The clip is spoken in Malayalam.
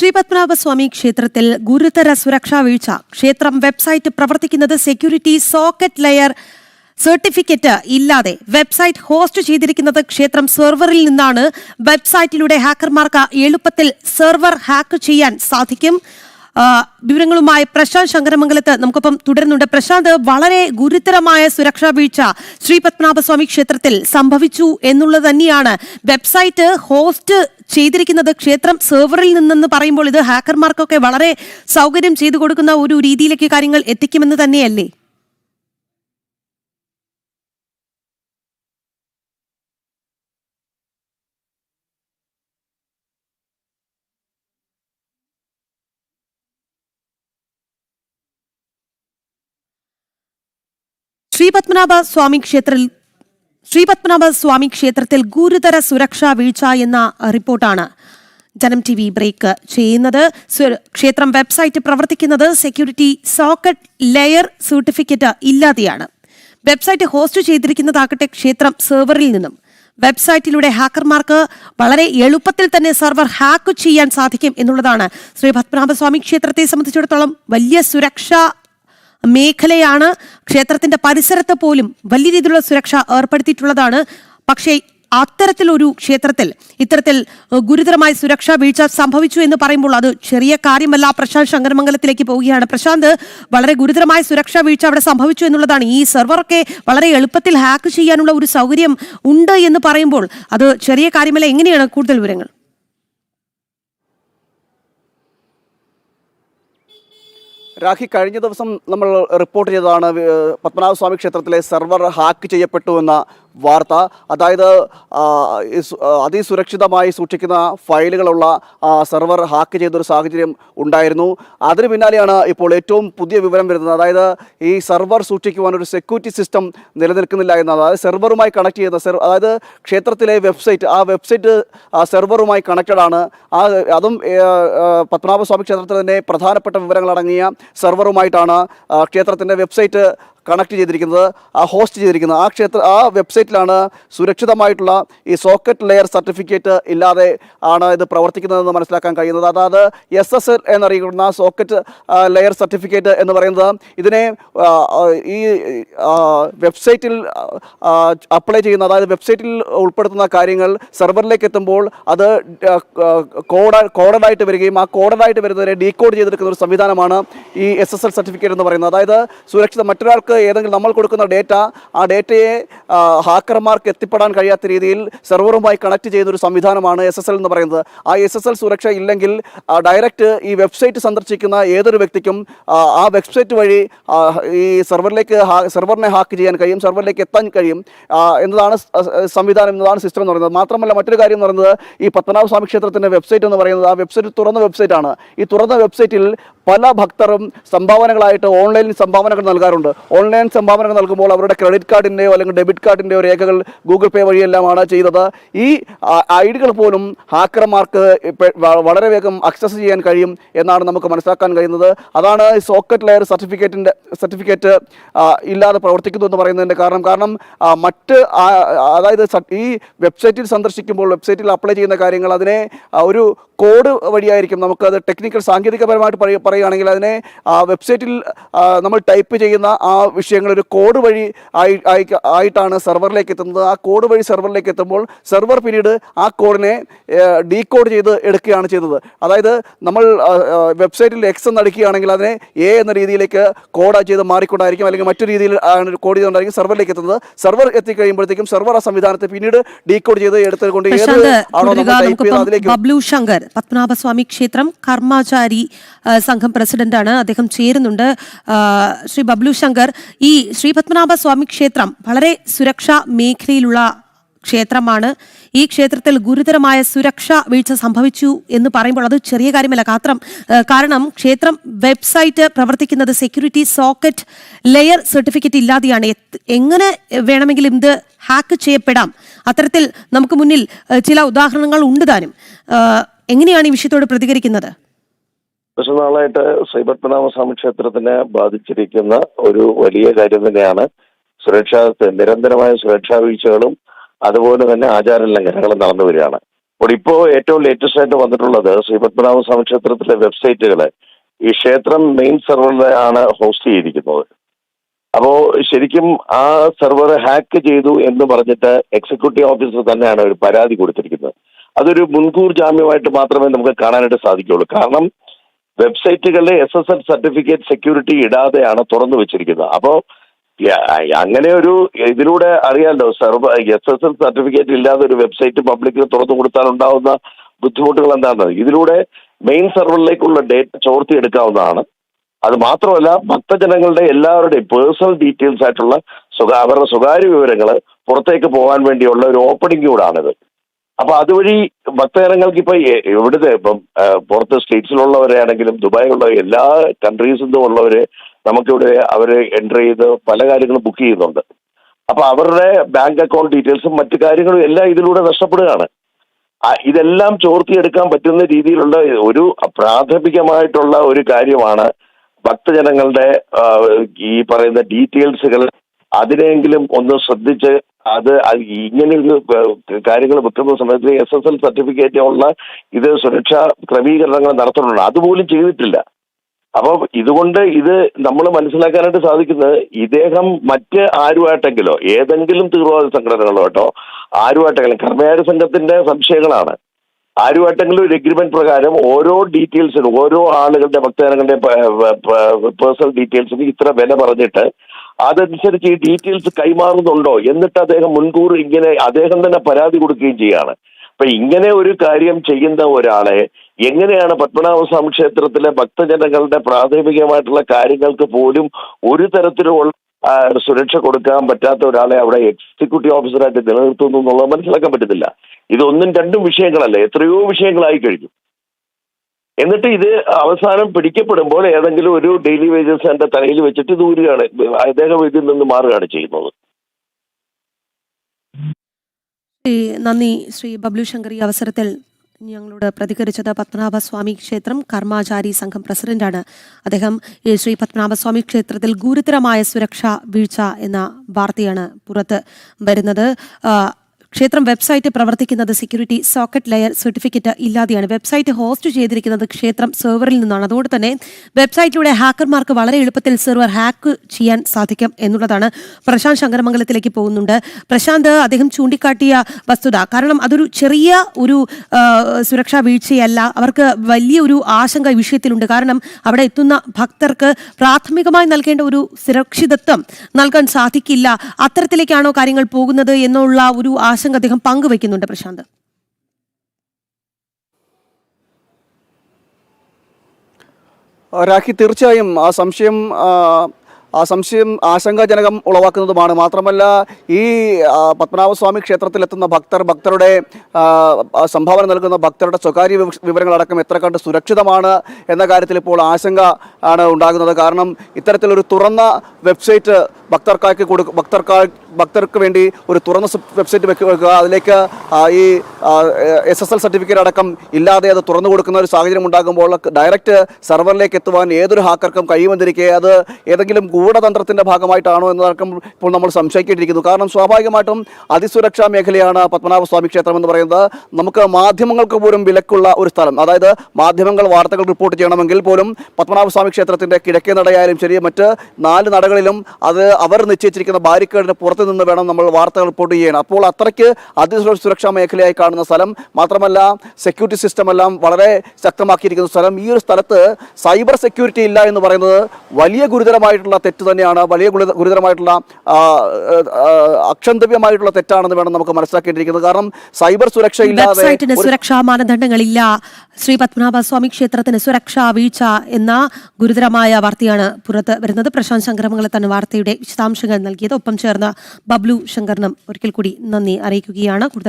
ശ്രീപത്മനാഭസ്വാമി ക്ഷേത്രത്തിൽ ഗുരുതര സുരക്ഷാ വീഴ്ച. ക്ഷേത്രം വെബ്സൈറ്റ് പ്രവർത്തിക്കുന്നത് സെക്യൂരിറ്റി സോക്കറ്റ് ലെയർ സർട്ടിഫിക്കറ്റ് ഇല്ലാതെ വെബ്സൈറ്റ് ഹോസ്റ്റ് ചെയ്തിരിക്കുന്നത് ക്ഷേത്രം സെർവറിൽ നിന്നാണ്. വെബ്സൈറ്റിലൂടെ ഹാക്കർമാർക്ക് എളുപ്പത്തിൽ സെർവർ ഹാക്ക് ചെയ്യാൻ സാധിക്കും. വിവരങ്ങളുമായി പ്രശാന്ത് ശങ്കരമംഗലത്ത് നമുക്കൊപ്പം തുടരുന്നുണ്ട്. പ്രശാന്ത് വളരെ ഗുരുതരമായ സുരക്ഷാ വീഴ്ച ശ്രീ പത്മനാഭസ്വാമി ക്ഷേത്രത്തിൽ സംഭവിച്ചു എന്നുള്ളത് തന്നെയാണ്. വെബ്സൈറ്റ് ഹോസ്റ്റ് ചെയ്തിരിക്കുന്നത് ക്ഷേത്രം സെർവറിൽ നിന്നെന്ന് പറയുമ്പോൾ ഇത് ഹാക്കർമാർക്കൊക്കെ വളരെ സൗകര്യം ചെയ്തു കൊടുക്കുന്ന ഒരു രീതിയിലേക്ക് കാര്യങ്ങൾ എത്തിക്കുമെന്ന് തന്നെയല്ലേ? ശ്രീപത്മനാഭ സ്വാമി ക്ഷേത്രത്തിൽ ശ്രീപത്മനാഭ സ്വാമി ക്ഷേത്രത്തിൽ ഗുരുതര സുരക്ഷാ വീഴ്ച എന്ന റിപ്പോർട്ടാണ് ജനം ടി വി ബ്രേക്ക് ചെയ്യുന്നത്. ക്ഷേത്രം വെബ്സൈറ്റ് പ്രവർത്തിക്കുന്നത് സെക്യൂരിറ്റി സോക്കറ്റ് ലെയർ സർട്ടിഫിക്കറ്റ് ഇല്ലാതെയാണ്. വെബ്സൈറ്റ് ഹോസ്റ്റ് ചെയ്തിരിക്കുന്നതാകട്ടെ ക്ഷേത്രം സെർവറിൽ നിന്നും. വെബ്സൈറ്റിലൂടെ ഹാക്കർമാർക്ക് വളരെ എളുപ്പത്തിൽ തന്നെ സെർവർ ഹാക്ക് ചെയ്യാൻ സാധിക്കും എന്നുള്ളതാണ് ശ്രീ പത്മനാഭസ്വാമി ക്ഷേത്രത്തെ സംബന്ധിച്ചിടത്തോളം വലിയ സുരക്ഷാ മേഖലയാണ് ക്ഷേത്രത്തിന്റെ പരിസരത്ത് പോലും വലിയ രീതിയിലുള്ള സുരക്ഷ ഏർപ്പെടുത്തിയിട്ടുള്ളതാണ്. പക്ഷേ അത്തരത്തിലൊരു ക്ഷേത്രത്തിൽ ഇത്തരത്തിൽ ഗുരുതരമായ സുരക്ഷാ വീഴ്ച സംഭവിച്ചു എന്ന് പറയുമ്പോൾ അത് ചെറിയ കാര്യമല്ല. പ്രശാന്ത് ശങ്കരമംഗലത്തിലേക്ക് പോവുകയാണ്. പ്രശാന്ത് വളരെ ഗുരുതരമായ സുരക്ഷാ വീഴ്ച അവിടെ സംഭവിച്ചു എന്നുള്ളതാണ്. ഈ സെർവറൊക്കെ വളരെ എളുപ്പത്തിൽ ഹാക്ക് ചെയ്യാനുള്ള ഒരു സൗകര്യം ഉണ്ട് എന്ന് പറയുമ്പോൾ അത് ചെറിയ കാര്യമല്ല. എങ്ങനെയാണ് കൂടുതൽ വിവരങ്ങൾ? രാഖി കഴിഞ്ഞ ദിവസം നമ്മൾ റിപ്പോർട്ട് ചെയ്തതാണ് പത്മനാഭസ്വാമി ക്ഷേത്രത്തിലെ സെർവർ ഹാക്ക് ചെയ്യപ്പെട്ടു എന്ന വാർത്ത. അതായത് അതിസുരക്ഷിതമായി സൂക്ഷിക്കുന്ന ഫയലുകളുള്ള സെർവർ ഹാക്ക് ചെയ്തൊരു സാഹചര്യം ഉണ്ടായിരുന്നു. അതിന് പിന്നാലെയാണ് ഇപ്പോൾ ഏറ്റവും പുതിയ വിവരം വരുന്നത്. അതായത് ഈ സെർവർ സൂക്ഷിക്കുവാൻ ഒരു സെക്യൂരിറ്റി സിസ്റ്റം നിലനിൽക്കുന്നില്ല എന്നത് അതായത് സെർവറുമായി കണക്ട് ചെയ്യുന്ന സെർവർ അതായത് ക്ഷേത്രത്തിലെ വെബ്സൈറ്റ് ആ വെബ്സൈറ്റ് സെർവറുമായി കണക്റ്റഡ് ആണ്. ആ അതും പത്മനാഭസ്വാമി ക്ഷേത്രത്തിൽ തന്നെ പ്രധാനപ്പെട്ട വിവരങ്ങൾ അടങ്ങിയ സെർവറുമായിട്ടാണ് ക്ഷേത്രത്തിന്റെ വെബ്സൈറ്റ് കണക്ട് ചെയ്തിരിക്കുന്നത് ആ ഹോസ്റ്റ് ചെയ്തിരിക്കുന്നത്. ആ ക്ഷേത്ര ആ വെബ്സൈറ്റിലാണ് സുരക്ഷിതമായിട്ടുള്ള ഈ സോക്കറ്റ് ലെയർ സർട്ടിഫിക്കറ്റ് ഇല്ലാതെ ആണ് ഇത് പ്രവർത്തിക്കുന്നതെന്ന് മനസ്സിലാക്കാൻ കഴിയുന്നത്. അതായത് എസ് എസ് എൽ എന്നറിയപ്പെടുന്ന സോക്കറ്റ് ലെയർ സർട്ടിഫിക്കറ്റ് എന്ന് പറയുന്നത് ഇതിനെ ഈ വെബ്സൈറ്റിൽ അപ്ലൈ ചെയ്യുന്ന അതായത് വെബ്സൈറ്റിൽ ഉൾപ്പെടുത്തുന്ന കാര്യങ്ങൾ സെർവറിലേക്ക് എത്തുമ്പോൾ അത് കോഡ കോഡഡായിട്ട് വരികയും ആ കോഡഡായിട്ട് വരുന്നതിനെ ഡീകോഡ് ചെയ്തെടുക്കുന്ന ഒരു സംവിധാനമാണ് ഈ എസ് എസ് എൽ സർട്ടിഫിക്കറ്റ് എന്ന് പറയുന്നത്. അതായത് സുരക്ഷിത മറ്റൊരാൾക്ക് ഏതെങ്കിലും നമ്മൾ കൊടുക്കുന്ന ഡേറ്റ ആ ഡേറ്റയെ ഹാക്കർമാർക്ക് എത്തിപ്പെടാൻ കഴിയാത്ത രീതിയിൽ സെർവറുമായി കണക്ട് ചെയ്യുന്ന ഒരു സംവിധാനമാണ് എസ് എസ് എൽ എന്ന് പറയുന്നത്. ആ എസ് എസ് എൽ സുരക്ഷ ഇല്ലെങ്കിൽ ഡയറക്റ്റ് ഈ വെബ്സൈറ്റ് സന്ദർശിക്കുന്ന ഏതൊരു വ്യക്തിക്കും ആ, വെബ്സൈറ്റ് വഴി ഈ സെർവറിലേക്ക് സെർവറിനെ ഹാക്ക് ചെയ്യാൻ കഴിയും സെർവറിലേക്ക് എത്താൻ കഴിയും. എന്നതാണ് സംവിധാനം എന്നതാണ് സിസ്റ്റം എന്ന് പറയുന്നത്. മാത്രമല്ല മറ്റൊരു കാര്യം എന്ന് പറയുന്നത് ഈ പത്മനാഭസ്വാമി ക്ഷേത്രത്തിന്റെ വെബ്സൈറ്റ് എന്ന് പറയുന്നത് ആ വെബ്സൈറ്റ് തുറന്ന വെബ്സൈറ്റാണ് ഈ തുറന്ന വെബ്സൈറ്റിൽ പല ഭക്തരും സംഭാവനകളായിട്ട് ഓൺലൈനിൽ സംഭാവനകൾ നൽകാറുണ്ട്. ഓൺലൈൻ സംഭാവനകൾ നൽകുമ്പോൾ അവരുടെ ക്രെഡിറ്റ് കാർഡിന്റെയോ അല്ലെങ്കിൽ ഡെബിറ്റ് കാർഡിന്റെയോ രേഖകൾ ഗൂഗിൾ പേ വഴിയെല്ലാമാണ് ചെയ്തത്. ഈ ഐ ഡികൾ പോലും ഹാക്കർമാർക്ക് വളരെ വേഗം അക്സസ് ചെയ്യാൻ കഴിയും എന്നാണ് നമുക്ക് മനസ്സിലാക്കാൻ കഴിയുന്നത്. അതാണ് സോക്കറ്റ് ലെയർ സർട്ടിഫിക്കറ്റിന്റെ സർട്ടിഫിക്കറ്റ് ഇല്ലാതെ പ്രവർത്തിക്കുന്നു എന്ന് പറയുന്നതിന്റെ കാരണം. കാരണം മറ്റ് അതായത് ഈ വെബ്സൈറ്റിൽ സന്ദർശിക്കുമ്പോൾ വെബ്സൈറ്റിൽ അപ്ലൈ ചെയ്യുന്ന കാര്യങ്ങൾ അതിനെ ഒരു കോഡ് വഴിയായിരിക്കും നമുക്ക് നമുക്കത് ടെക്നിക്കൽ സാങ്കേതികപരമായിട്ട് പറയ- പറയുകയാണെങ്കിൽ അതിനെ ആ, വെബ്സൈറ്റിൽ നമ്മൾ ടൈപ്പ് ചെയ്യുന്ന ആ വിഷയങ്ങൾ ഒരു കോഡ് വഴി ആയി ആയി- ആയിട്ടാണ് സെർവറിലേക്ക് എത്തുന്നത്. ആ കോഡ് വഴി സെർവറിലേക്ക് എത്തുമ്പോൾ സെർവർ പിന്നീട് ആ കോഡിനെ ഡീകോഡ് ചെയ്ത് എടുക്കുകയാണ് ചെയ്തത് അതായത് നമ്മൾ വെബ്സൈറ്റിൽ എക്സ് എന്ന് അടിക്കുകയാണെങ്കിൽ അതിനെ എ എന്ന രീതിയിലേക്ക് കോഡ് ചെയ്ത് മാറിക്കൊണ്ടായിരിക്കും അല്ലെങ്കിൽ മറ്റു രീതിയിൽ ആണ് കോഡ് ചെയ്തുകൊണ്ടായിരിക്കും സെർവറിലേക്ക് എത്തുന്നത്. സെർവർ എത്തിക്കഴിയുമ്പോഴത്തേക്കും സെർവർ ആ സംവിധാനത്തെ പിന്നീട് ഡീകോഡ് ചെയ്ത് എടുത്തുകൊണ്ട് ഏത് ആണോ നമ്മൾ ടൈപ്പ് ചെയ്ത് അതിലേക്ക് ബബ്ലു ശങ്കർ പത്മനാഭസ്വാമി ക്ഷേത്രം കർമാചാരി സംഘം പ്രസിഡന്റാണ്. അദ്ദേഹം ചേരുന്നുണ്ട്. ശ്രീ ബബ്ലു ശങ്കർ ഈ ശ്രീ പത്മനാഭസ്വാമി ക്ഷേത്രം വളരെ സുരക്ഷാ മേഖലയിലുള്ള ക്ഷേത്രമാണ്. ഈ ക്ഷേത്രത്തിൽ ഗുരുതരമായ സുരക്ഷാ വീഴ്ച സംഭവിച്ചു എന്ന് പറയുമ്പോൾ അത് ചെറിയ കാര്യമല്ല. കാത്രം കാരണം ക്ഷേത്രം വെബ്സൈറ്റ് പ്രവർത്തിക്കുന്നത് സെക്യൂരിറ്റി സോക്കറ്റ് ലെയർ സർട്ടിഫിക്കറ്റ് ഇല്ലാതെയാണ്. എങ്ങനെ വേണമെങ്കിലും ഇത് ഹാക്ക് ചെയ്യപ്പെടാം. അത്തരത്തിൽ നമുക്ക് മുന്നിൽ ചില ഉദാഹരണങ്ങൾ ഉണ്ട് താനും. എങ്ങനെയാണ് ഈ വിഷയത്തോട് പ്രതികരിക്കുന്നത്? പക്ഷെ നാളായിട്ട് ശ്രീപത്മനാഭ സ്വാമി ക്ഷേത്രത്തിനെ ബാധിച്ചിരിക്കുന്ന ഒരു വലിയ കാര്യം തന്നെയാണ് സുരക്ഷാ നിരന്തരമായ സുരക്ഷാ വീഴ്ചകളും അതുപോലെ തന്നെ ആചാര ലംഘനങ്ങളും നടന്നു വരികയാണ്. അപ്പോൾ ഇപ്പോൾ ഏറ്റവും ലേറ്റസ്റ്റ് ആയിട്ട് വന്നിട്ടുള്ളത് ശ്രീ പത്മനാഭ സ്വാമി ക്ഷേത്രത്തിലെ വെബ്സൈറ്റുകൾ ഈ ക്ഷേത്രം മെയിൻ സെർവറിലാണ് ഹോസ്റ്റ് ചെയ്തിരിക്കുന്നത്. അപ്പോ ശരിക്കും ആ സെർവർ ഹാക്ക് ചെയ്തു എന്ന് പറഞ്ഞിട്ട് എക്സിക്യൂട്ടീവ് ഓഫീസർ തന്നെയാണ് ഒരു പരാതി കൊടുത്തിരിക്കുന്നത്. അതൊരു മുൻകൂർ ജാമ്യമായിട്ട് മാത്രമേ നമുക്ക് കാണാനായിട്ട് സാധിക്കുള്ളൂ കാരണം വെബ്സൈറ്റുകളിലെ S S L certificate security ഇടാതെയാണ് തുറന്നു വെച്ചിരിക്കുന്നത്. അപ്പോൾ അങ്ങനെ ഒരു ഇതിലൂടെ അറിയാലോ സർവ എസ് എസ് എൽ സർട്ടിഫിക്കറ്റ് ഇല്ലാതെ ഒരു വെബ്സൈറ്റ് പബ്ലിക്കിന് തുറന്നു കൊടുത്താൽ ഉണ്ടാവുന്ന ബുദ്ധിമുട്ടുകൾ എന്താണെന്ന് ഇതിലൂടെ മെയിൻ സെർവറിലേക്കുള്ള ഡേറ്റ ചോർത്തിയെടുക്കാവുന്നതാണ് അത് മാത്രമല്ല ഭക്തജനങ്ങളുടെ എല്ലാവരുടെയും പേഴ്സണൽ ഡീറ്റെയിൽസ് ആയിട്ടുള്ള സ്വകാ അവരുടെ സ്വകാര്യ വിവരങ്ങൾ പുറത്തേക്ക് പോകാൻ വേണ്ടിയുള്ള ഒരു ഓപ്പണിംഗ് കൂടാണിത്. അപ്പൊ അതുവഴി ഭക്തജനങ്ങൾക്ക് ഇപ്പൊ എവിടുത്തെ ഇപ്പം പുറത്ത് സ്റ്റേറ്റ്സിലുള്ളവരാണെങ്കിലും ദുബായിലുള്ള എല്ലാ കൺട്രീസിൽ നിന്നും ഉള്ളവര് നമുക്കിവിടെ അവർ എൻട്രി ചെയ്ത് പല കാര്യങ്ങളും ബുക്ക് ചെയ്യുന്നുണ്ട്. അപ്പൊ അവരുടെ ബാങ്ക് അക്കൗണ്ട് ഡീറ്റെയിൽസും മറ്റു കാര്യങ്ങളും എല്ലാം ഇതിലൂടെ നഷ്ടപ്പെടുകയാണ്. ഇതെല്ലാം ചോർത്തിയെടുക്കാൻ പറ്റുന്ന രീതിയിലുള്ള ഒരു പ്രാഥമികമായിട്ടുള്ള ഒരു കാര്യമാണ് ഭക്തജനങ്ങളുടെ ഈ പറയുന്ന ഡീറ്റെയിൽസുകൾ അതിനെങ്കിലും ഒന്ന് ശ്രദ്ധിച്ച് അത് ഇങ്ങനെയൊരു കാര്യങ്ങൾ വെക്കുന്ന സമയത്ത് എസ് എസ് എൽ സർട്ടിഫിക്കറ്റ് ഉള്ള ഇത് സുരക്ഷാ ക്രമീകരണങ്ങൾ നടത്തുന്നുണ്ട്. അതുപോലും ചെയ്തിട്ടില്ല. അപ്പോൾ ഇതുകൊണ്ട് ഇത് നമ്മൾ മനസ്സിലാക്കാനായിട്ട് സാധിക്കുന്നത് ഇദ്ദേഹം മറ്റ് ആരുമായിട്ടെങ്കിലോ ഏതെങ്കിലും തീവ്രവാദ സംഘടനകളോട്ടോ ആരുമായിട്ടെങ്കിലും കർമ്മകാര്യ സംഘത്തിന്റെ സംശയങ്ങളാണ്. ആരുമായിട്ടെങ്കിലും ഒരു എഗ്രിമെന്റ് പ്രകാരം ഓരോ ഡീറ്റെയിൽസിനും ഓരോ ആളുകളുടെ ഭക്തജനങ്ങളുടെ പേഴ്സണൽ ഡീറ്റെയിൽസിന് ഇത്ര വില പറഞ്ഞിട്ട് അതനുസരിച്ച് ഈ ഡീറ്റെയിൽസ് കൈമാറുന്നുണ്ടോ? എന്നിട്ട് അദ്ദേഹം മുൻകൂർ ഇങ്ങനെ അദ്ദേഹം തന്നെ പരാതി കൊടുക്കുകയും ചെയ്യാണ്. അപ്പൊ ഇങ്ങനെ ഒരു കാര്യം ചെയ്യുന്ന ഒരാളെ എങ്ങനെയാണ് പത്മനാഭസ്വാമി ക്ഷേത്രത്തിലെ ഭക്തജനങ്ങളുടെ പ്രാഥമികമായിട്ടുള്ള കാര്യങ്ങൾക്ക് പോലും ഒരു തരത്തിലുള്ള സുരക്ഷ കൊടുക്കാൻ പറ്റാത്ത ഒരാളെ അവിടെ എക്സിക്യൂട്ടീവ് ഓഫീസറായിട്ട് നിലനിർത്തുന്നു എന്നുള്ളത് മനസ്സിലാക്കാൻ പറ്റുന്നില്ല ഇതൊന്നും രണ്ടും വിഷയങ്ങളല്ല. എത്രയോ വിഷയങ്ങളായി കഴിഞ്ഞു. എന്നിട്ട് ഇത് അവസാനം പിടിക്കപ്പെടുമ്പോൾ ഏതെങ്കിലും ഒരു ഡെയിലി വേജസ് എന്റെ തലയിൽ വെച്ചിട്ട് ദൂരുകയാണ് അദ്ദേഹം ഇതിൽ നിന്ന് മാറുകയാണ് ചെയ്യുന്നത്. നന്ദി. ശ്രീ ബബ്ലു ശങ്കർ ഈ അവസരത്തിൽ ഞങ്ങളോട് പ്രതികരിച്ചത് പത്മനാഭസ്വാമി ക്ഷേത്രം കർമാചാരി സംഘം പ്രസിഡന്റാണ്. അദ്ദേഹം ശ്രീ പത്മനാഭസ്വാമി ക്ഷേത്രത്തിൽ ഗുരുതരമായ സുരക്ഷാ വീഴ്ച എന്ന വാർത്തയാണ് പുറത്ത് വരുന്നത്. ക്ഷേത്രം വെബ്സൈറ്റ് പ്രവർത്തിക്കുന്നത് സെക്യൂരിറ്റി സോക്കറ്റ് ലെയർ സർട്ടിഫിക്കറ്റ് ഇല്ലാതെയാണ്. വെബ്സൈറ്റ് ഹോസ്റ്റ് ചെയ്തിരിക്കുന്നത് ക്ഷേത്രം സെർവറിൽ നിന്നാണ്. അതുകൊണ്ട് തന്നെ വെബ്സൈറ്റിലൂടെ ഹാക്കർമാർക്ക് വളരെ എളുപ്പത്തിൽ സെർവർ ഹാക്ക് ചെയ്യാൻ സാധിക്കും എന്നുള്ളതാണ് പ്രശാന്ത് ശങ്കരമംഗലത്തിലേക്ക് പോകുന്നുണ്ട്. പ്രശാന്ത് അദ്ദേഹം ചൂണ്ടിക്കാട്ടിയ വസ്തുത കാരണം അതൊരു ചെറിയ ഒരു സുരക്ഷാ വീഴ്ചയല്ല. അവർക്ക് വലിയൊരു ആശങ്ക ഈ വിഷയത്തിലുണ്ട്. കാരണം അവിടെ എത്തുന്ന ഭക്തർക്ക് പ്രാഥമികമായി നൽകേണ്ട ഒരു സുരക്ഷിതത്വം നൽകാൻ സാധിക്കില്ല. അത്തരത്തിലേക്കാണോ കാര്യങ്ങൾ പോകുന്നത് എന്നുള്ള ഒരു ആശങ്ക അദ്ദേഹം പങ്കുവെക്കുന്നുണ്ട് പ്രശാന്ത്. രാഖി തീർച്ചയായും ആ സംശയം സംശയം ആശങ്കാജനകം ഉളവാക്കുന്നതുമാണ്. മാത്രമല്ല ഈ ആ, പത്മനാഭസ്വാമി ക്ഷേത്രത്തിലെത്തുന്ന ഭക്തർ ഭക്തരുടെ ആ, ആ, സംഭാവന നൽകുന്ന ഭക്തരുടെ സ്വകാര്യ വിവ- വിവരങ്ങളടക്കം എത്ര കണ്ട് സുരക്ഷിതമാണ് എന്ന കാര്യത്തിൽ ഇപ്പോൾ ആശങ്ക ആണ് ഉണ്ടാകുന്നത്. കാരണം ഇത്തരത്തിലൊരു തുറന്ന വെബ്സൈറ്റ് ഭക്തർക്കാക്കി കൊടു ഭക്തർക്കാ ഭക്തർക്ക് വേണ്ടി ഒരു തുറന്ന വെബ്സൈറ്റ് വെക്കുക അതിലേക്ക് ഈ എസ് എസ് എൽ സർട്ടിഫിക്കറ്റ് അടക്കം ഇല്ലാതെ അത് തുറന്നു കൊടുക്കുന്ന ഒരു സാഹചര്യം ഉണ്ടാകുമ്പോൾ ഡയറക്റ്റ് സെർവറിലേക്ക് എത്തുവാൻ ഏതൊരു ഹാക്കർക്കും കഴിയുമെന്നിരിക്കെ അത് ഏതെങ്കിലും ഗൂഢതന്ത്രത്തിന്റെ ഭാഗമായിട്ടാണോ എന്നതടക്കം ഇപ്പോൾ നമ്മൾ സംശയിക്കേണ്ടിയിരിക്കുന്നു. കാരണം സ്വാഭാവികമായിട്ടും അതിസുരക്ഷാ മേഖലയാണ് പത്മനാഭസ്വാമി ക്ഷേത്രം എന്ന് പറയുന്നത്. നമുക്ക് മാധ്യമങ്ങൾക്ക് പോലും വിലക്കുള്ള ഒരു സ്ഥലം അതായത് മാധ്യമങ്ങൾ വാർത്തകൾ റിപ്പോർട്ട് ചെയ്യണമെങ്കിൽ പോലും പത്മനാഭസ്വാമി ക്ഷേത്രത്തിന്റെ കിഴക്കേ നടയായാലും ശരി മറ്റ് നാല് നടകളിലും അത് അവർ നിശ്ചയിച്ചിരിക്കുന്ന ബാരിക്കേഡിന് പുറത്തു നിന്ന് വേണം നമ്മൾ വാർത്തകൾ റിപ്പോർട്ട് ചെയ്യാൻ. അപ്പോൾ അത്രയ്ക്ക് അതിസുരക്ഷാ മേഖലയായി കാണുന്ന സ്ഥലം മാത്രമല്ല സെക്യൂരിറ്റി സിസ്റ്റം എല്ലാം വളരെ ശക്തമാക്കിയിരിക്കുന്ന സ്ഥലം. ഈ ഒരു സ്ഥലത്ത് സൈബർ സെക്യൂരിറ്റി ഇല്ല എന്ന് പറയുന്നത് വലിയ ഗുരുതരമായിട്ടുള്ള തെറ്റ് തന്നെയാണ്. വലിയ ഗുരുത- ഗുരുതരമായിട്ടുള്ള അക്ഷന്തവ്യമായിട്ടുള്ള തെറ്റാണെന്ന് വേണം നമുക്ക് മനസ്സിലാക്കേണ്ടിയിരിക്കുന്നത്. കാരണം സൈബർ സുരക്ഷ ഇല്ലാതെ സുരക്ഷാ മാനദണ്ഡങ്ങളില്ല. ശ്രീ പത്മനാഭ സ്വാമി ക്ഷേത്രത്തിന് സുരക്ഷാ വീഴ്ച എന്ന ഗുരുതരമായ വാർത്തയാണ് പുറത്ത് വരുന്നത്. പ്രശാന്ത് ശങ്കരമംഗലത്താണ് വാർത്തയുടെ വിശദാംശങ്ങൾ നൽകിയത്. ഒപ്പം ചേർന്ന ബബ്ലു ശങ്കറിനും ഒരിക്കൽ കൂടി നന്ദി അറിയിക്കുകയാണ്.